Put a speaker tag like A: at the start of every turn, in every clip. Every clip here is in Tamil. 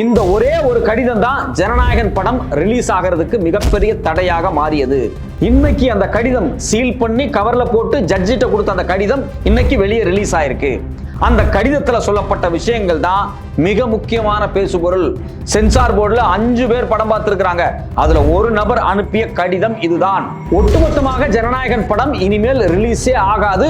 A: இந்த ஒரே ஒரு கடிதம் தான் ஜனநாயகன் படம் ரிலீஸ் ஆகிறதுக்கு மிகப்பெரிய தடையாக மாறியது. இன்னைக்கு அந்த கடிதம் சீல் பண்ணி கவர்ல போட்டு ஜட்ஜிட்ட கொடுத்த அந்த கடிதம் இன்னைக்கு வெளியே ரிலீஸ் ஆயிருக்கு. அந்த கடிதத்துல சொல்லப்பட்ட விஷயங்கள் தான் மிக முக்கியமான பேசுபொருள். சென்சார் போர்டுல அஞ்சு பேர் படம் பார்த்திருக்கிறாங்க. அதுல ஒரு நபர் அனுப்பிய கடிதம் இதுதான். ஒட்டுமொத்தமாக ஜனநாயகன் படம் இனிமேல் ரிலீஸே ஆகாது.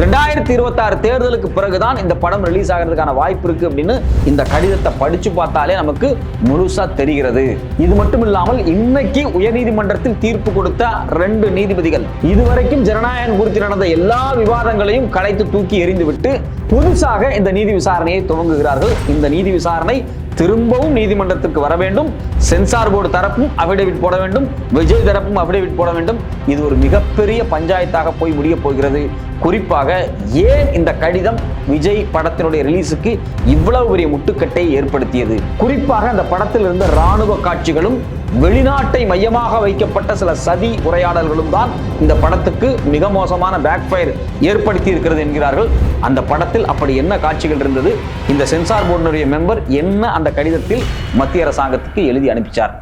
A: ரெண்டாயிரத்தி இருபத்தாறு தேர்தலுக்கு பிறகுதான் இந்த படம் ரிலீஸ் ஆகிறதுக்கான வாய்ப்பு இருக்கு அப்படின்னு இந்த கடிதத்தை படிச்சு பார்த்தாலே நமக்கு முழுசா தெரிகிறது. இது மட்டும் இல்லாமல் இன்னைக்கு உயர்நீதிமன்றத்தில் தீர்ப்பு கொடுத்த ரெண்டு நீதிபதிகள் இதுவரைக்கும் ஜனநாயகம் குறித்து நடந்த எல்லா விவாதங்களையும் கலைத்து தூக்கி எறிந்துவிட்டு புதுசாக இந்த நீதி விசாரணையை துவங்குகிறார்கள். இந்த நீதி விசாரணை திரும்பவும் நீதிமன்றத்திற்கு வர வேண்டும். சென்சார் போர்டு தரப்பும் அபிடேவிட் போட வேண்டும். விஜய் தரப்பும் அபிடேவிட் போட வேண்டும். இது ஒரு மிகப்பெரிய பஞ்சாயத்தாக போய் முடிய போகிறது. குறிப்பாக ஏன் இந்த கடிதம் விஜய் படத்தினுடைய ரிலீஸுக்கு இவ்வளவு பெரிய முட்டுக்கட்டை ஏற்படுத்தியது? குறிப்பாக அந்த படத்தில் இருந்த ராணுவ காட்சிகளும் வெளிநாட்டை மையமாக வைக்கப்பட்ட சில சதி உரையாடல்களும் தான் இந்த படத்துக்கு மிக மோசமான பேக்ஃபயர் ஏற்படுத்தி இருக்கிறது என்கிறார்கள். அந்த படத்தில் அப்படி என்ன காட்சிகள் இருந்தது? இந்த சென்சார் போர்டினுடைய மெம்பர் என்ன அந்த கடிதத்தில் மத்திய அரசாங்கத்துக்கு எழுதி அனுப்பிச்சார்?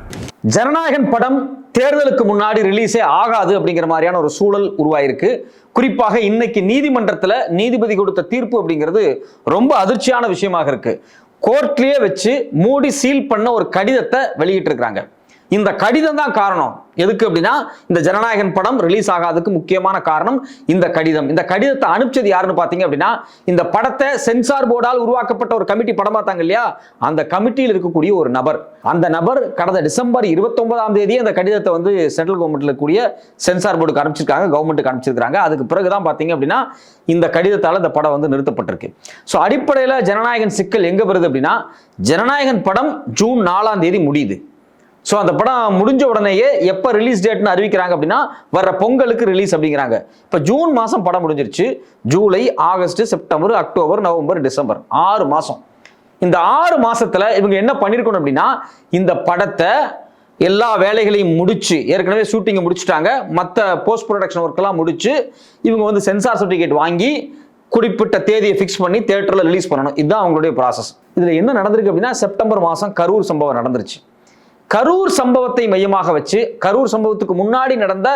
A: ஜனநாயகன் படம் தேர்தலுக்கு முன்னாடி ரிலீஸே ஆகாது அப்படிங்கிற மாதிரியான ஒரு சூழல் உருவாயிருக்கு. குறிப்பாக இன்னைக்கு நீதிமன்றத்தில் நீதிபதி கொடுத்த தீர்ப்பு அப்படிங்கிறது ரொம்ப அதிர்ச்சியான விஷயமாக இருக்கு. கோர்ட்லேயே வச்சு மூடி சீல் பண்ண ஒரு கடிதத்தை வெளியிட்டிருக்கிறாங்க. இந்த கடிதம் தான் காரணம். எதுக்கு அப்படின்னா இந்த ஜனநாயகன் படம் ரிலீஸ் ஆகாததுக்கு முக்கியமான காரணம் இந்த கடிதம். இந்த கடிதத்தை அனுப்பிச்சது யாருன்னு பார்த்தீங்க அப்படின்னா இந்த படத்தை சென்சார் போர்டால் உருவாக்கப்பட்ட ஒரு கமிட்டி படம் பார்த்தாங்க இல்லையா? அந்த கமிட்டியில் இருக்கக்கூடிய ஒரு நபர். அந்த நபர் கடந்த டிசம்பர் இருபத்தொன்பதாம் தேதி அந்த கடிதத்தை வந்து சென்ட்ரல் கவர்மெண்ட்ல இருக்கக்கூடிய சென்சார் போர்டுக்கு அனுப்பிச்சிருக்காங்க கவர்மெண்ட்டுக்கு அனுப்பிச்சிருக்காங்க அதுக்கு பிறகுதான் பார்த்தீங்க அப்படின்னா இந்த கடிதத்தால் இந்த படம் வந்து நிறுத்தப்பட்டிருக்கு. ஸோ அடிப்படையில் ஜனநாயகன் சிக்கல் எங்கே வருது அப்படின்னா ஜனநாயகன் படம் ஜூன் நாலாம் தேதி முடியுது. ஸோ அந்த படம் முடிஞ்ச உடனேயே எப்போ ரிலீஸ் டேட்னு அறிவிக்கிறாங்க அப்படின்னா வர்ற பொங்கலுக்கு ரிலீஸ் அப்படிங்கிறாங்க. இப்போ ஜூன் மாதம் படம் முடிஞ்சிருச்சு. July August September October November December. ஆறு மாதம் இந்த ஆறு மாதத்தில் இவங்க என்ன பண்ணியிருக்கணும் அப்படின்னா இந்த படத்தை எல்லா வேலைகளையும் முடிச்சு ஏற்கனவே ஷூட்டிங்கை முடிச்சுட்டாங்க. மற்ற போஸ்ட் ப்ரொடக்ஷன் ஒர்க்கெல்லாம் முடிச்சு இவங்க வந்து சென்சார் சர்டிஃபிகேட் வாங்கி குறிப்பிட்ட தேதியை ஃபிக்ஸ் பண்ணி தேட்டரில் ரிலீஸ் பண்ணணும். இதுதான் அவங்களுடைய ப்ராசஸ் இதில் என்ன நடந்திருக்கு அப்படின்னா செப்டம்பர் மாதம் கரூர் சம்பவம் நடந்துருச்சு. கரூர் சம்பவத்தை மையமாக வச்சு கரூர் சம்பவத்துக்கு முன்னாடி நடந்த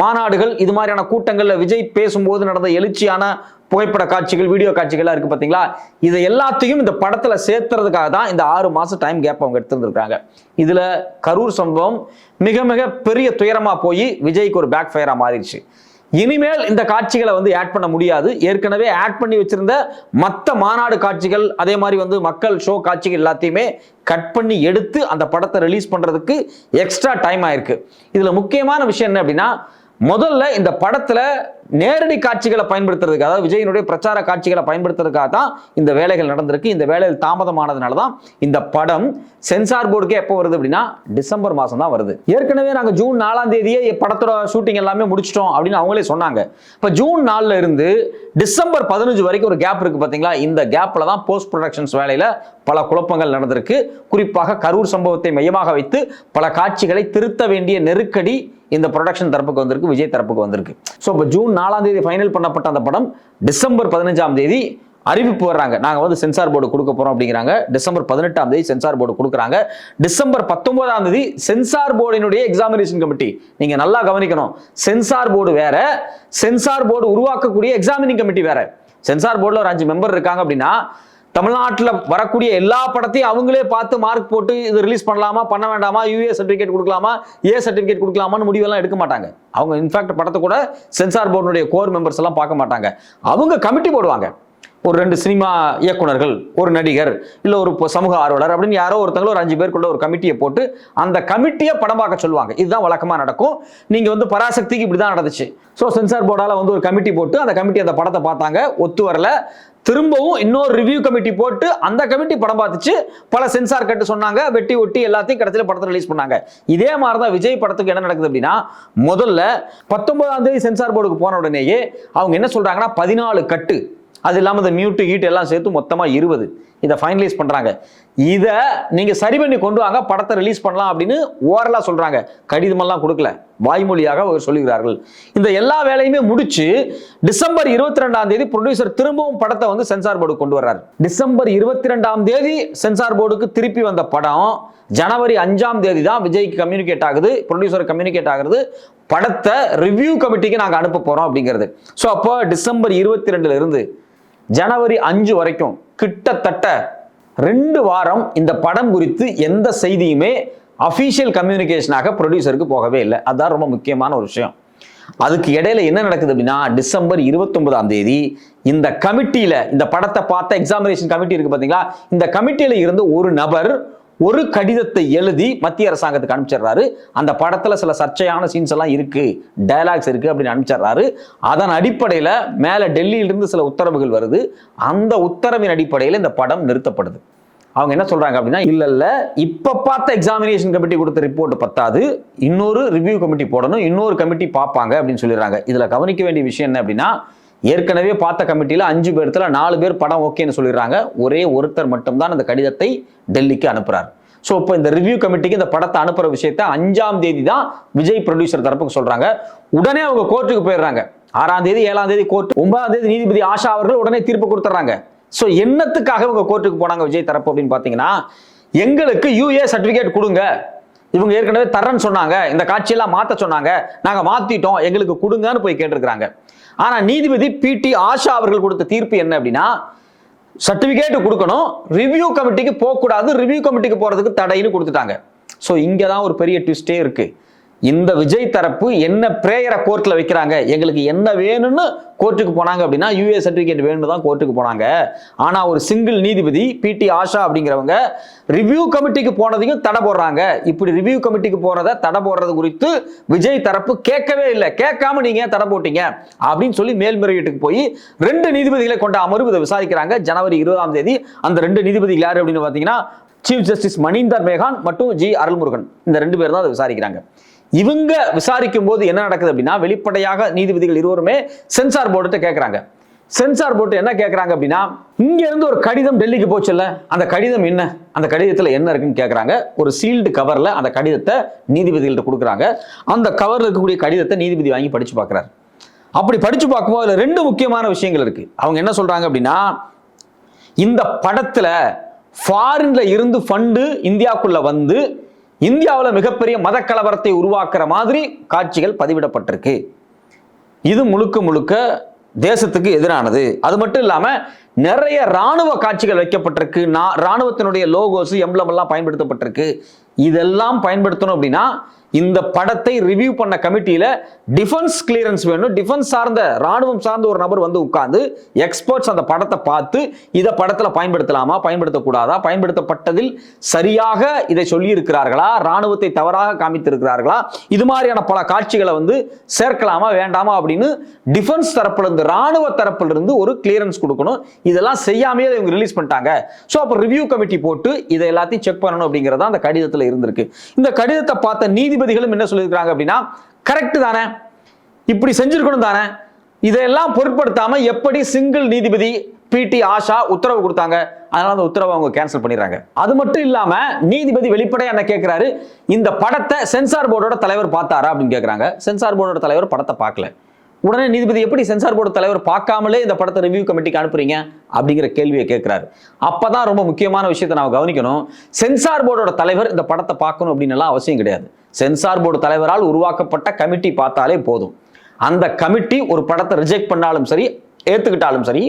A: மாநாடுகள் இது மாதிரியான கூட்டங்களில் விஜய் பேசும்போது நடந்த எழுச்சியான புகைப்பட காட்சிகள் வீடியோ காட்சிகள்லாம் இருக்கு பார்த்தீங்களா இதை எல்லாத்தையும் இந்த படத்தில் சேர்த்துறதுக்காக தான் இந்த ஆறு மாதம் டைம் கேப் அவங்க எடுத்துருந்துருக்காங்க. இதில் கரூர் சம்பவம் மிக மிக பெரிய துயரமாக போய் விஜய்க்கு ஒரு பேக் ஃபயராக மாறிடுச்சு. இனிமேல் இந்த காட்சிகளை வந்து ஆட் பண்ண முடியாது. ஏற்கனவே ஆட் பண்ணி வச்சிருந்த மற்ற மாநாடு காட்சிகள் அதே மாதிரி வந்து மக்கள் ஷோ காட்சிகள் எல்லாத்தையுமே கட் பண்ணி எடுத்து அந்த படத்தை ரிலீஸ் பண்ணுறதுக்கு எக்ஸ்ட்ரா டைம் ஆயிருக்கு. இதில் முக்கியமான விஷயம் என்ன அப்படின்னா முதல்ல இந்த படத்தில் நேரடி காட்சிகளை பயன்படுத்துறதுக்கு அதாவது விஜயனுடைய பிரச்சார காட்சிகளை பயன்படுத்துறதுக்காக தான் இந்த வேலைகள் நடந்திருக்கு. இந்த வேலைகள் தாமதமானதுனால தான் இந்த படம் சென்சார் போர்டுக்கே எப்போ வருது அப்படின்னா டிசம்பர் மாதம் தான் வருது. ஏற்கனவே நாங்கள் ஜூன் நாலாம் தேதியே படத்தோட ஷூட்டிங் எல்லாமே முடிச்சிட்டோம் அப்படின்னு அவங்களே சொன்னாங்க. இப்போ ஜூன் நாலில் இருந்து டிசம்பர் பதினஞ்சு வரைக்கும் ஒரு கேப் இருக்கு பார்த்தீங்களா இந்த கேப்ல தான் போஸ்ட் ப்ரொடக்ஷன்ஸ் வேலையில பல குழப்பங்கள் நடந்திருக்கு. குறிப்பாக கரூர் சம்பவத்தை மையமாக வைத்து பல காட்சிகளை திருத்த வேண்டிய நெருக்கடி இந்த ப்ரொடக்ஷன் தரப்புக்கு வந்திருக்கு விஜய் தரப்புக்கு வந்திருக்கு. ஸோ இப்போ ஜூன் நாலாம் தேதி ஃபைனல் பண்ணப்பட்ட அந்த படம் டிசம்பர் பதினஞ்சாம் தேதி அறிவிப்பு வர்றாங்க. நாங்கள் வந்து சென்சார் போர்டு கொடுக்க போகிறோம் அப்படிங்கிறாங்க. டிசம்பர் பதினெட்டாம் தேதி சென்சார் போர்டு கொடுக்குறாங்க. டிசம்பர் பத்தொன்பதாம் தேதி சென்சார் போர்டினுடைய எக்ஸாமினேஷன் கமிட்டி நீங்கள் நல்லா கவனிக்கணும். சென்சார் போர்டு வேற சென்சார் போர்டு உருவாக்கக்கூடிய எக்ஸாமினிங் கமிட்டி வேற. சென்சார் போர்டில் ஒரு அஞ்சு மெம்பர் இருக்காங்க அப்படின்னா தமிழ்நாட்டில் வரக்கூடிய எல்லா படத்தையும் அவங்களே பார்த்து மார்க் போட்டு இது ரிலீஸ் பண்ணலாமா பண்ண வேண்டாமா யூஏ சர்டிஃபிகேட் கொடுக்கலாமா ஏ சர்டிஃபிகேட் கொடுக்கலாமான்னு முடிவெல்லாம் எடுக்க மாட்டாங்க. அவங்க இன்ஃபேக்ட் படத்தை கூட சென்சார் போர்டுடைய கோர் மெம்பர்ஸ் எல்லாம் பார்க்க மாட்டாங்க. அவங்க கமிட்டி போடுவாங்க. ஒரு ரெண்டு சினிமா இயக்குனர்கள் ஒரு நடிகர் இல்லை ஒரு சமூக ஆர்வலர் அப்படின்னு யாரோ ஒருத்தங்களோ ஒரு அஞ்சு பேருக்குள்ள ஒரு கமிட்டியை போட்டு அந்த கமிட்டியை படம் பார்க்க சொல்லுவாங்க. இதுதான் வழக்கமாக நடக்கும். நீங்கள் வந்து பராசக்திக்கு இப்படி தான் நடந்துச்சு ஸோ சென்சார் போர்டால் வந்து ஒரு கமிட்டி போட்டு அந்த கமிட்டி அந்த படத்தை பார்த்தாங்க. ஒத்து வரல. திரும்பவும் இன்னொரு ரிவ்யூ கமிட்டி போட்டு அந்த கமிட்டி படம் பார்த்துச்சு. பல சென்சார் கட்டு சொன்னாங்க. வெட்டி ஒட்டி எல்லாத்தையும் கடைசியில் படத்தை ரிலீஸ் பண்ணாங்க. இதே மாதிரி தான் விஜய் படத்துக்கு என்ன நடக்குது அப்படின்னா முதல்ல பத்தொன்பதாம் தேதி சென்சார் போர்டுக்கு போன உடனேயே அவங்க என்ன சொல்றாங்கன்னா பதினாலு கட்டு அது இல்லாமல் இந்த மியூட்டு ஹீட் எல்லாம் சேர்த்து மொத்தமாக இருபது. இதை ஃபைனலைஸ் பண்ணுறாங்க இதை நீங்கள் சரி பண்ணி கொண்டு வாங்க. படத்தை ரிலீஸ் பண்ணலாம் அப்படின்னு ஓரலாக சொல்கிறாங்க கடிதமெல்லாம் கொடுக்கல. வாய்மொழியாக அவர் சொல்லுகிறார்கள். இந்த எல்லா வேலையுமே முடிச்சு டிசம்பர் இருபத்தி ரெண்டாம் தேதி ப்ரொடியூசர் திரும்பவும் படத்தை வந்து சென்சார் போர்டு கொண்டு வர்றாரு. டிசம்பர் இருபத்தி ரெண்டாம் தேதி சென்சார் போர்டுக்கு திருப்பி வந்த படம் ஜனவரி அஞ்சாம் தேதி தான் விஜய்க்கு கம்யூனிகேட் ஆகுது ப்ரொடியூசர் கம்யூனிகேட் ஆகுது படத்தை ரிவ்யூ கமிட்டிக்கு நாங்கள் அனுப்ப போகிறோம் அப்படிங்கிறது. ஸோ அப்போ டிசம்பர் இருபத்தி ரெண்டுல இருந்து ஜனவரி அஞ்சு வரைக்கும் கிட்டத்தட்ட ரெண்டு வாரம் இந்த படம் குறித்து எந்த செய்தியுமே அஃபீஷியல் கம்யூனிகேஷனாக ப்ரொடியூசருக்கு போகவே இல்லை. அதுதான் ரொம்ப முக்கியமான ஒரு விஷயம். அதுக்கு இடையில என்ன நடக்குது அப்படின்னா டிசம்பர் 29 தேதி இந்த கமிட்டியில இந்த படத்தை பார்த்த எக்ஸாமினேஷன் கமிட்டி இருக்கு பாத்தீங்களா? இந்த கமிட்டியில இருந்து ஒரு நபர் ஒரு கடிதத்தை எழுதி மத்திய அரசாங்கத்துக்கு அனுப்பிச்சிடுறாரு. அந்த படத்துல சில சர்ச்சையான சீன்ஸ் எல்லாம் இருக்கு டயலாக்ஸ் இருக்கு அப்படின்னு அனுப்பிச்சிடுறாரு. அதன் அடிப்படையில மேல டெல்லியிலிருந்து சில உத்தரவுகள் வருது. அந்த உத்தரவின் அடிப்படையில் இந்த படம் நிறுத்தப்படுது. அவங்க என்ன சொல்றாங்க அப்படின்னா இல்ல இல்ல இப்ப பார்த்த எக்ஸாமினேஷன் கமிட்டி கொடுத்த ரிப்போர்ட் பத்தாது. இன்னொரு ரிவ்யூ கமிட்டி போடணும். இன்னொரு கமிட்டி பார்ப்பாங்க அப்படின்னு சொல்லிடுறாங்க. இதுல கவனிக்க வேண்டிய விஷயம் என்ன அப்படின்னா ஏற்கனவே பார்த்த கமிட்டியில் அஞ்சு பேர்த்துல நாலு பேர் படம் ஓகேன்னு சொல்லிடுறாங்க. ஒரே ஒருத்தர் மட்டும்தான் அந்த கடிதத்தை டெல்லிக்கு அனுப்புறார். ஸோ இப்போ இந்த ரிவ்யூ கமிட்டிக்கு இந்த படத்தை அனுப்புகிற விஷயத்த அஞ்சாம் தேதி தான் விஜய் ப்ரொடியூசர் தரப்புக்கு சொல்றாங்க. உடனே அவங்க கோர்ட்டுக்கு போயிடுறாங்க. ஆறாம் தேதி ஏழாம் தேதி கோர்ட் ஒன்பதாம் தேதி நீதிபதி ஆஷா அவர்கள் உடனே தீர்ப்பு கொடுத்துட்றாங்க. ஸோ என்னத்துக்காக இவங்க கோர்ட்டுக்கு போனாங்க விஜய் தரப்பு அப்படின்னு பார்த்தீங்கன்னா எங்களுக்கு யூஏ சர்டிஃபிகேட் கொடுங்க. இவங்க ஏற்கனவே தரேன்னு சொன்னாங்க. இந்த காட்சியெல்லாம் மாற்ற சொன்னாங்க. நாங்கள் மாற்றிட்டோம் எங்களுக்கு கொடுங்கன்னு போய் கேட்டிருக்கிறாங்க. ஆனால் நீதிபதி பிடி ஆஷா அவர்கள் கொடுத்த தீர்ப்பு என்ன அப்படின்னா சர்டிஃபிகேட் கொடுக்கணும். ரிவ்யூ கமிட்டிக்கு போகக்கூடாது. ரிவ்யூ கமிட்டிக்கு போகிறதுக்கு தடைன்னு கொடுத்துட்டாங்க. ஸோ இங்கே தான் ஒரு பெரிய ட்விஸ்டே இருக்குது இந்த விஜய் தரப்பு என்ன பிரேயரை கோர்ட்டில் வைக்கிறாங்க? எங்களுக்கு என்ன வேணும்னு கோர்ட்டுக்கு போனாங்க அப்படின்னா யூஏ சர்டிஃபிகேட் வேணும்னு தான் கோர்ட்டுக்கு போனாங்க. ஆனால் ஒரு சிங்கிள் நீதிபதி பிடி ஆஷா அப்படிங்கிறவங்க ரிவ்யூ கமிட்டிக்கு போனதையும் தடை போடுறாங்க. இப்படி ரிவ்யூ கமிட்டிக்கு போகிறத தடை போடுறது குறித்து விஜய் தரப்பு கேட்கவே இல்லை. கேட்காம நீங்கள் ஏன் தடை போட்டீங்க? அப்படின்னு சொல்லி மேல்முறையீட்டுக்கு போய் ரெண்டு நீதிபதிகளை கொண்ட அமர்வு இதை விசாரிக்கிறாங்க. ஜனவரி இருபதாம் தேதி அந்த ரெண்டு நீதிபதிகள் யார் அப்படின்னு பார்த்தீங்கன்னா சீஃப் ஜஸ்டிஸ் மணிந்தர் மேகான் மற்றும் ஜி அருள்முருகன். இந்த ரெண்டு பேர் தான் அதை விசாரிக்கிறாங்க. இவங்க விசாரிக்கும் போது என்ன நடக்குது அப்படின்னா வெளிப்படையாக நீதிபதிகள் இருவருமே சென்சார் போர்டுகிட்ட கேட்குறாங்க சென்சார் போர்டு என்ன கேட்குறாங்க அப்படின்னா இங்க இருந்து ஒரு கடிதம் டெல்லிக்கு போச்சுல்ல அந்த கடிதம் என்ன? அந்த கடிதத்தில் என்ன இருக்குன்னு கேட்குறாங்க ஒரு சீல்டு கவரில் அந்த கடிதத்தை நீதிபதிகள்கிட்ட கொடுக்குறாங்க. அந்த கவரில் இருக்கக்கூடிய கடிதத்தை நீதிபதி வாங்கி படிச்சு பார்க்குறாரு அப்படி படிச்சு பார்க்கும்போது அதுல ரெண்டு முக்கியமான விஷயங்கள் இருக்கு. அவங்க என்ன சொல்றாங்க அப்படின்னா இந்த படத்துல ஃபாரின்ல இருந்து ஃபண்டு இந்தியாக்குள்ள வந்து இந்தியாவில் மிகப்பெரிய மத கலவரத்தை உருவாக்குற மாதிரி காட்சிகள் பதிவிடப்பட்டிருக்கு. இது முழுக்க முழுக்க தேசத்துக்கு எதிரானது. அது மட்டும் இல்லாம நிறைய ராணுவ காட்சிகள் வைக்கப்பட்டிருக்கு. நான் ராணுவத்தினுடைய லோகோஸ் எம்ப்ளம் எல்லாம் பயன்படுத்தப்பட்டிருக்கு. இதெல்லாம் பயன்படுத்தணும் அப்படின்னா இந்த படத்தை ரிவ்யூ பண்ண கமிட்டியில டிஃபென்ஸ் கிளியரன்ஸ் வேணும். டிஃபென்ஸ் சார்ந்த ராணுவம் சார்ந்த ஒரு நபர் வந்து உட்கார்ந்து எக்ஸ்பர்ட்ஸ் அந்த படத்தை பார்த்து இதை படத்துல பயன்படுத்தலாமா பயன்படுத்தக்கூடாதா பயன்படுத்தப்பட்டதில் சரியாக இதை சொல்லி இருக்கிறார்களா ராணுவத்தை தவறாக காமித்திருக்கிறார்களா இது மாதிரியான பல காட்சிகளை வந்து சேர்க்கலாமா வேண்டாமா அப்படின்னு டிஃபென்ஸ் தரப்புல இருந்து ராணுவ தரப்புல இருந்து ஒரு கிளியரன்ஸ் கொடுக்கணும். இதெல்லாம் செய்யாமையே இவங்க ரிலீஸ் பண்ணிட்டாங்க. ஸோ அப்போ ரிவ்யூ கமிட்டி போட்டு இதை எல்லாத்தையும் செக் பண்ணணும் அப்படிங்கிறதா அந்த கடிதத்தில் இருந்திருக்கு. இந்த கடிதத்தை பார்த்த நீதி நீதிபதிகளும் என்ன சொல்லியிருக்காங்க அப்படின்னா கரெக்ட் தானே இப்படி செஞ்சிருக்கணும் தானே இதையெல்லாம் பொருட்படுத்தாம எப்படி சிங்கிள் நீதிபதி பிடி ஆஷா உத்தரவு கொடுத்தாங்க அதனால அந்த உத்தரவை அவங்க கேன்சல் பண்ணிடுறாங்க. அது மட்டும் இல்லாம நீதிபதி வெளிப்படையா என்ன கேட்கிறாரு இந்த படத்தை சென்சார் போர்டோட தலைவர் பார்த்தாரா அப்படின்னு கேட்கறாங்க சென்சார் போர்டோட தலைவர் படத்தை பார்க்கல. உடனே நீதிபதி எப்படி சென்சார் போர்டு தலைவர் பார்க்காமலே இந்த படத்தை ரிவ்யூ கமிட்டிக்கு அனுப்புறீங்க? அப்படிங்கிற கேள்வியை கேட்கிறாரு அப்பதான் ரொம்ப முக்கியமான விஷயத்தை நாம கவனிக்கணும். சென்சார் போர்டோட தலைவர் இந்த படத்தை பார்க்கணும் அப்படின்னு எல்லாம் அவசியம் கிடையாது. சென்சார் போர்டு தலைவரால் உருவாக்கப்பட்ட கமிட்டி பார்த்தாலே போதும். அந்த கமிட்டி ஒரு படத்தை ரிஜெக்ட் பண்ணாலும் சரி ஏற்றுக்கிட்டாலும் சரி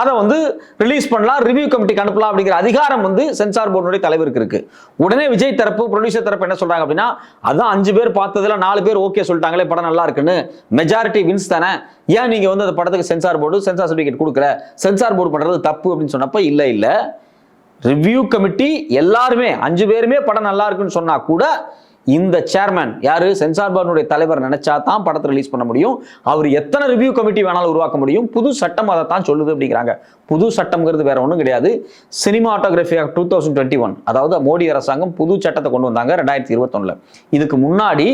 A: அதை வந்து ரிலீஸ் பண்ணலாம் ரிவ்யூ கமிட்டிக்கு அனுப்பலாம் அப்படிங்கிற அதிகாரம் வந்து சென்சார் போர்டுடைய தலைவருக்கு இருக்கு. உடனே விஜய் தரப்பு ப்ரொடியூசர் தரப்பு என்ன சொல்றாங்க அப்படின்னா அதான் அஞ்சு பேர் பார்த்ததுல நாலு பேர் ஓகே சொல்லிட்டாங்களே படம் நல்லா இருக்குன்னு. மெஜாரிட்டி வின்ஸ் தானே. ஏன் நீங்க வந்து அந்த படத்துக்கு சென்சார் போர்டு சென்சார் சர்டிஃபிகேட் கொடுக்குற சென்சார் போர்டு பண்றது தப்பு அப்படின்னு சொன்னப்ப இல்லை இல்லை. ரிவ்யூ கமிட்டி எல்லாருமே அஞ்சு பேருமே படம் நல்லா இருக்குன்னு சொன்னா கூட இந்த சேர்மேன் யாரு? சென்சார் போர்டுடைய தலைவர் நினைச்சா தான் படத்தை ரிலீஸ் பண்ண முடியும். அவர் எத்தனை ரிவ்யூ கமிட்டி வேணாலும் உருவாக்க முடியும். புது சட்டம் அதை தான் சொல்லுது அப்படிங்கிறாங்க. புது சட்டம்ங்கிறது வேற ஒன்றும் கிடையாது. Cinematography of two thousand twenty one அதாவது மோடி அரசாங்கம் புது சட்டத்தை கொண்டு வந்தாங்க ரெண்டாயிரத்தி இருபத்தொன்னில். இதுக்கு முன்னாடி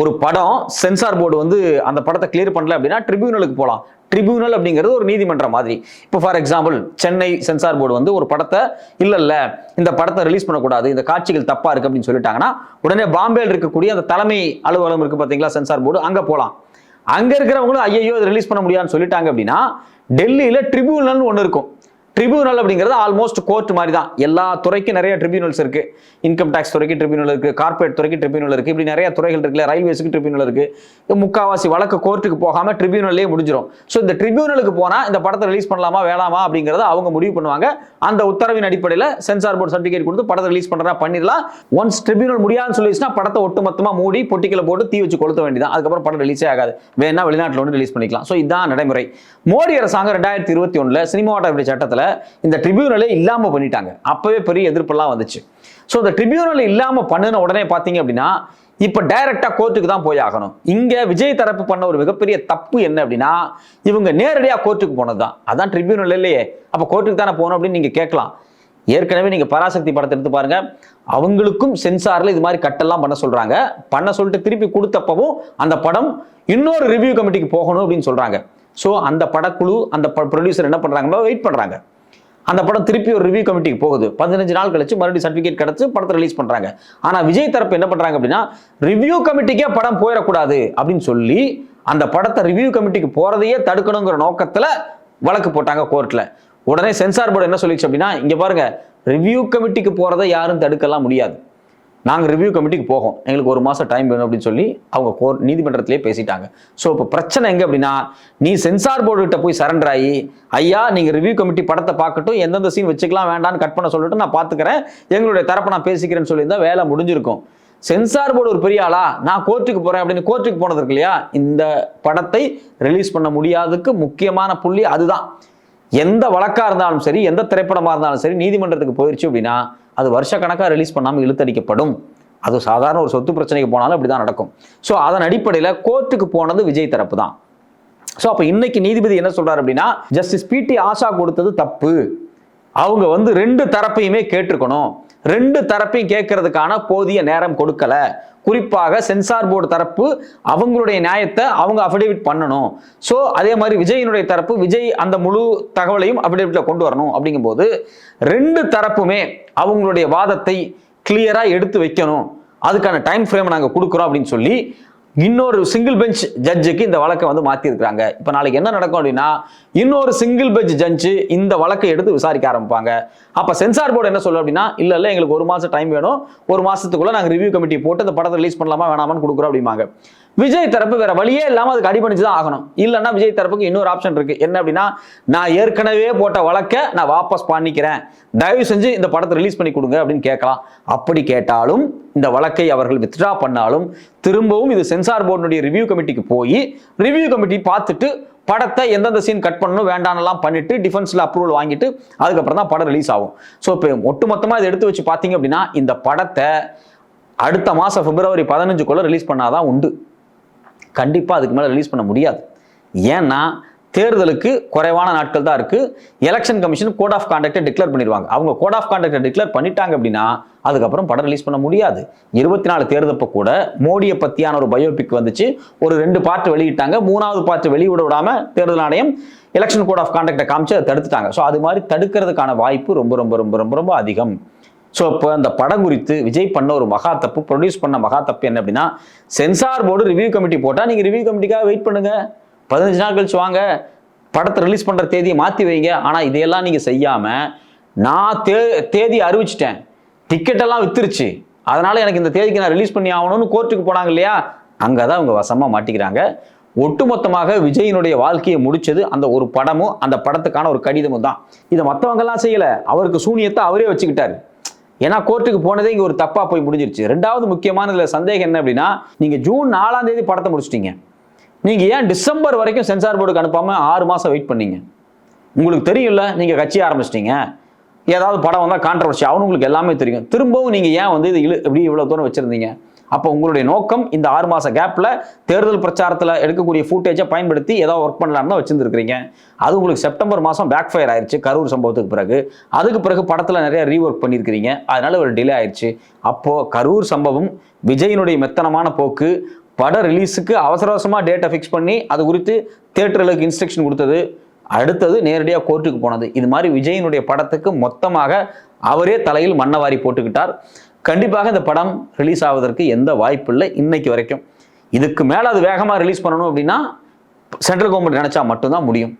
A: ஒரு படம் சென்சார் போர்டு வந்து அந்த படத்தை கிளியர் பண்ணல அப்படின்னா ட்ரிபியூனலுக்கு போகலாம் ட்ரிபியூனல் அப்படிங்கிறது ஒரு நீதிமன்றம் மாதிரி. இப்போ for example Chennai censor board வந்து ஒரு படத்தை இல்லை இல்லை இந்த படத்தை ரிலீஸ் பண்ணக்கூடாது. இந்த காட்சிகள் தப்பா இருக்கு அப்படின்னு சொல்லிட்டாங்கன்னா உடனே பாம்பேல இருக்கக்கூடிய அந்த தலைமை அலுவலகம் இருக்கு பார்த்தீங்களா சென்சார் போர்டு அங்கே போகலாம் அங்கே இருக்கிறவங்களும் ஐயோ இது ரிலீஸ் பண்ண முடியாதுன்னு சொல்லிட்டாங்க அப்படின்னா டெல்லியில் ட்ரிபியூனல்னு ஒன்று இருக்கும். ட்ரிபியூனல் அப்படிங்கிறது ஆல்மோஸ்ட் கோர்ட் மாதிரி தான் எல்லா துறைக்கும் நிறைய ட்ரிபியூனல்ஸ் இருக்கு. இன்கம் டேக்ஸ் துறைக்கு ட்ரிபியூனல் இருக்கு. கார்பரேட் துறைக்கு ட்ரிபியூனல் இருக்கு. இப்படி நிறைய துறைகள் இருக்குல்ல. ரயில்வேஸுக்கு ட்ரிபியூனல் இருக்கு. முக்காவாசி வழக்கு கோர்ட்டுக்கு போகாம ட்ரிபியூனல்லே முடிஞ்சிடும் ஸோ இந்த ட்ரிபியூனலுக்கு போனா இந்த படத்தை ரிலீஸ் பண்ணலாமா வேணாமா அப்படிங்கறத அவங்க முடிவு பண்ணுவாங்க. அந்த உத்தரவின் அடிப்படையில் சென்சார் போர்டு சர்டிஃபிகேட் கொடுத்து படத்தை ரிலீஸ் பண்ணுறா பண்ணிடலாம். ஒன்ஸ் ட்ரிபியூனல் முடியாதுன்னு சொல்லிச்சுன்னா படத்தை ஒட்டுமொத்தமா மூடி பொட்டிக்கல போட்டு தீ வச்சு கொளுத்த வேண்டியதான் அதுக்கப்புறம் படம் ரிலீஸே ஆகாது. வேணா வெளிநாட்டில் வந்து ரிலீஸ் பண்ணிக்கலாம். ஸோ இதான் நடைமுறை. மோடி அரசாங்கம் ரெண்டாயிரத்தி இருபத்தி ஒண்ணுல சினிமாட்டோகிராஃபி சட்டத்தில் இந்த ட்ரிபியூனலே இல்லாம பண்ணிட்டாங்க. அப்பவே பெரிய எதிர்ப்பெல்லாம் வந்துச்சு. ஸோ இந்த ட்ரிபியூனல் இல்லாம பண்ணின உடனே பார்த்தீங்க அப்படின்னா இப்போ டைரெக்டாக கோர்ட்டுக்கு தான் போய் ஆகணும். இங்க விஜய் தரப்பு பண்ண ஒரு மிகப்பெரிய தப்பு என்ன அப்படின்னா இவங்க நேரடியா கோர்ட்டுக்கு போனதுதான். அதான் ட்ரிபியூனல் இல்லையே. அப்போ கோர்ட்டுக்கு தானே போகணும் அப்படின்னு நீங்க கேட்கலாம். ஏற்கனவே நீங்க பராசக்தி படத்தை எடுத்து பாருங்க. அவங்களுக்கும் சென்சார்ல இது மாதிரி கட்டெல்லாம் பண்ண சொல்றாங்க. பண்ண சொல்லிட்டு திருப்பி கொடுத்தப்பவும் அந்த படம் இன்னொரு ரிவ்யூ கமிட்டிக்கு போகணும் அப்படின்னு சொல்றாங்க. ஸோ அந்த படக்குழு அந்த ப்ரொடியூசர் என்ன பண்றாங்க? வெயிட் பண்றாங்க. அந்த படம் திருப்பி ஒரு ரிவ்யூ கமிட்டிக்கு போகுது. பதினஞ்சு நாள் கழிச்சு மறுபடியும் சர்டிஃபிகேட் கிடச்சி படத்தை ரிலீஸ் பண்ணுறாங்க ஆனால் விஜய் தரப்பு என்ன பண்ணுறாங்க அப்படின்னா ரிவ்யூ கமிட்டிக்கே படம் போயிடக்கூடாது அப்படின்னு சொல்லி அந்த படத்தை ரிவ்யூ கமிட்டிக்கு போகிறதையே தடுக்கணுங்கிற நோக்கத்தில் வழக்கு போட்டாங்க கோர்ட்டில் உடனே சென்சார் போர்டு என்ன சொல்லிச்சு அப்படின்னா இங்கே பாருங்கள் ரிவ்யூ கமிட்டிக்கு போகிறத யாரும் தடுக்கலாம் முடியாது. நாங்கள் ரிவ்யூ கமிட்டிக்கு போகும். எங்களுக்கு ஒரு மாதம் டைம் வேணும் அப்படின்னு சொல்லி அவங்க கோர் நீதிமன்றத்திலே பேசிட்டாங்க. ஸோ இப்போ பிரச்சனை எங்கே அப்படின்னா நீ சென்சார் போர்டு கிட்ட போய் சரண்டர் ஆகி ஐயா நீங்கள் ரிவ்யூ கமிட்டி படத்தை பார்க்கட்டும் எந்தெந்த சீன் வச்சுக்கலாம் வேண்டாம்னு கட் பண்ண சொல்லிட்டு நான் பார்த்துக்கிறேன். எங்களுடைய தரப்பை நான் பேசிக்கிறேன்னு சொல்லியிருந்தா வேலை முடிஞ்சிருக்கும். சென்சார் போர்டு ஒரு பெரிய ஆளா நான் கோர்ட்டுக்கு போகிறேன் அப்படின்னு கோர்ட்டுக்கு போனது இருக்கு இல்லையா? இந்த படத்தை ரிலீஸ் பண்ண முடியாததுக்கு முக்கியமான புள்ளி அதுதான். எந்த வழக்காக இருந்தாலும் சரி எந்த திரைப்படமாக இருந்தாலும் சரி நீதிமன்றத்துக்கு போயிடுச்சு அப்படின்னா அது வருஷக்கணக்காக ரிலீஸ் பண்ணாமல் இழுத்தடிக்கப்படும். அது சாதாரண ஒரு சொத்து பிரச்சனைக்கு போனாலும் அப்படி தான் நடக்கும். ஸோ அதன் அடிப்படையில் கோர்ட்டுக்கு போனது விஜய் தரப்பு தான் ஸோ அப்போ இன்னைக்கு நீதிபதி என்ன சொல்றாரு அப்படின்னா ஜஸ்டிஸ் பிடி ஆஷா கொடுத்தது தப்பு. அவங்க வந்து ரெண்டு தரப்பையுமே கேட்டிருக்கணும். ரெண்டு தரப்பையும் கேட்கறதுக்கான போதிய நேரம் கொடுக்கல. குறிப்பாக சென்சார் போர்டு தரப்பு அவங்களுடைய நியாயத்தை அவங்க அஃபிடேவிட் பண்ணணும். ஸோ அதே மாதிரி விஜயினுடைய தரப்பு விஜய் அந்த முழு தகவலையும் அஃபிடேவிட்ல கொண்டு வரணும் அப்படிங்கும்போது ரெண்டு தரப்புமே அவங்களுடைய வாதத்தை கிளியரா எடுத்து வைக்கணும். அதுக்கான டைம் ஃப்ரேம் நாங்கள் கொடுக்குறோம் அப்படின்னு சொல்லி இன்னொரு சிங்கிள் பெஞ்ச் ஜட்ஜுக்கு இந்த வழக்கை வந்து மாற்றிருக்கிறாங்க இப்போ நாளைக்கு என்ன நடக்கும் அப்படின்னா இன்னொரு சிங்கிள் பெஞ்ச் ஜட்ஜு இந்த வழக்கை எடுத்து விசாரிக்க ஆரம்பிப்பாங்க. அப்போ சென்சார் போர்டு என்ன சொல்லும் அப்படின்னா இல்லை இல்லை எங்களுக்கு ஒரு மாதம் டைம் வேணும். ஒரு மாதத்துக்குள்ளே நாங்கள் ரிவ்யூ கமிட்டி போட்டு இந்த படத்தை ரிலீஸ் பண்ணலாமா வேணாமான்னு கொடுக்குறோம் அப்படிம்பாங்க. விஜய் தரப்பு வேற வழியே இல்லாம அதுக்கு அடிபணிச்சு தான் ஆகணும். இல்லைன்னா விஜய் தரப்புக்கு இன்னொரு ஆப்ஷன் இருக்கு. என்ன அப்படின்னா நான் ஏற்கனவே போட்ட வழக்கை நான் வாபஸ் பண்ணிக்கிறேன். தயவு செஞ்சு இந்த படத்தை ரிலீஸ் பண்ணி கொடுங்க அப்படின்னு கேட்கலாம். அப்படி கேட்டாலும் இந்த வழக்கை அவர்கள் வித்ட்ரா பண்ணாலும் திரும்பவும் இது சென்சார் போர்டுடைய ரிவ்யூ கமிட்டிக்கு போய் ரிவ்யூ கமிட்டி பார்த்துட்டு படத்தை எந்தெந்த சீன் கட் பண்ணணும் வேண்டாம்லாம் பண்ணிட்டு டிஃபென்ஸில் அப்ரூவல் வாங்கிட்டு அதுக்கப்புறம் தான் படம் ரிலீஸ் ஆகும். ஸோ இப்போ ஒட்டுமொத்தமாக இதை எடுத்து வச்சு பார்த்தீங்க அப்படின்னா இந்த படத்தை அடுத்த மாதம் பிப்ரவரி பதினஞ்சுக்குள்ளே ரிலீஸ் பண்ணாதான் உண்டு. கண்டிப்பாக அதுக்கு மேலே ரிலீஸ் பண்ண முடியாது. ஏன்னா தேர்தலுக்கு குறைவான நாட்கள் தான் இருக்கு. எலெக்ஷன் கமிஷன் கோட் ஆஃப் கான்டக்டை டிக்ளேர் பண்ணிடுவாங்க. அவங்க கோட் ஆஃப் கான்டக்டை டிக்ளேர் பண்ணிட்டாங்க அப்படின்னா அதுக்கப்புறம் படம் ரிலீஸ் பண்ண முடியாது. இருபத்தி நாலு தேர்தப்ப கூட மோடியை பத்தியான ஒரு பயோபிக் வந்துச்சு. ஒரு ரெண்டு பார்ட் வெளியிட்டாங்க. மூணாவது பார்ட் வெளியிட விடாம தேர்தல் ஆணையம் எலெக்ஷன் கோட் ஆஃப் கான்டக்டை காமிச்சு அதை தடுத்துட்டாங்க. ஸோ அது மாதிரி தடுக்கிறதுக்கான வாய்ப்பு ரொம்ப ரொம்ப ரொம்ப ரொம்ப ரொம்ப அதிகம். ஸோ இப்போ அந்த படம் குறித்து விஜய் பண்ண ஒரு மகா தப்பு ப்ரொடியூஸ் பண்ண மகா தப்பு என்ன அப்படின்னா சென்சார் போர்டு ரிவ்யூ கமிட்டி போட்டால் நீங்கள் ரிவ்யூ கமிட்டிக்காக வெயிட் பண்ணுங்கள் பதினஞ்சு நாள் கழிச்சு வாங்க. படத்தை ரிலீஸ் பண்ணுற தேதியை மாற்றி வைங்க. ஆனால் இதையெல்லாம் நீங்கள் செய்யாமல் நான் தே தேதி அறிவிச்சிட்டேன். டிக்கெட்டெல்லாம் வித்துருச்சு. அதனால் எனக்கு இந்த தேதிக்கு நான் ரிலீஸ் பண்ணி ஆகணும்னு கோர்ட்டுக்கு போனாங்க இல்லையா? அங்கே தான் அவங்க வசமாக மாட்டிக்கிறாங்க. ஒட்டுமொத்தமாக விஜயினுடைய வாழ்க்கையை முடிச்சது அந்த ஒரு படமும் அந்த படத்துக்கான ஒரு கடிதமும் தான். இதை மற்றவங்கெல்லாம் செய்யலை. அவருக்கு சூனியத்தை அவரே வச்சுக்கிட்டாரு. ஏன்னா கோர்ட்டுக்கு போனதே இங்கே ஒரு தப்பாக போய் முடிஞ்சிருச்சு. ரெண்டாவது முக்கியமான இதில் சந்தேகம் என்ன அப்படின்னா நீங்கள் ஜூன் நாலாம் தேதி படத்தை முடிச்சிட்டீங்க. நீங்கள் ஏன் டிசம்பர் வரைக்கும் சென்சார் போர்டுக்கு அனுப்பாமல் ஆறு மாதம் வெயிட் பண்ணீங்க? உங்களுக்கு தெரியும்ல நீங்கள் கட்சி ஆரம்பிச்சிட்டீங்க. ஏதாவது படம் வந்தால் கான்ட்ரவர்சி ஆகணும் உங்களுக்கு எல்லாமே தெரியும். திரும்பவும் நீங்கள் ஏன் வந்து இது இழு எப்படி இவ்வளோ தூரம் வச்சுருந்தீங்க? அப்போ உங்களுடைய நோக்கம் இந்த ஆறு மாத கேப்பில் தேர்தல் பிரச்சாரத்தில் எடுக்கக்கூடிய ஃபூட்டேஜை பயன்படுத்தி ஏதோ ஒர்க் பண்ணலாம்னு தான் அது உங்களுக்கு செப்டம்பர் மாதம் பேக் ஃபயர் ஆயிடுச்சு கரூர் சம்பவத்துக்கு பிறகு. அதுக்கு பிறகு படத்தில் நிறைய ரீஒர்க் பண்ணியிருக்கிறீங்க அதனால ஒரு டிலே ஆயிடுச்சு அப்போது கரூர் சம்பவம் விஜயினுடைய மெத்தனமான போக்கு. பட ரிலீஸுக்கு அவசர அவசரமாக டேட்டை ஃபிக்ஸ் பண்ணி அது குறித்து தேட்டர்களுக்கு இன்ஸ்ட்ரக்ஷன் கொடுத்தது. அடுத்தது நேரடியாக கோர்ட்டுக்கு போனது. இது மாதிரி விஜயினுடைய படத்துக்கு மொத்தமாக அவரே தலையில் மண்ணவாரி போட்டுக்கிட்டார். கண்டிப்பாக இந்த படம் ரிலீஸ் ஆவதற்கு எந்த வாய்ப்பு இல்லை இன்னைக்கு வரைக்கும். இதுக்கு மேலே அது வேகமாக ரிலீஸ் பண்ணணும் அப்படின்னா சென்ட்ரல் கவர்மெண்ட் நினைச்சா மட்டும்தான் முடியும்.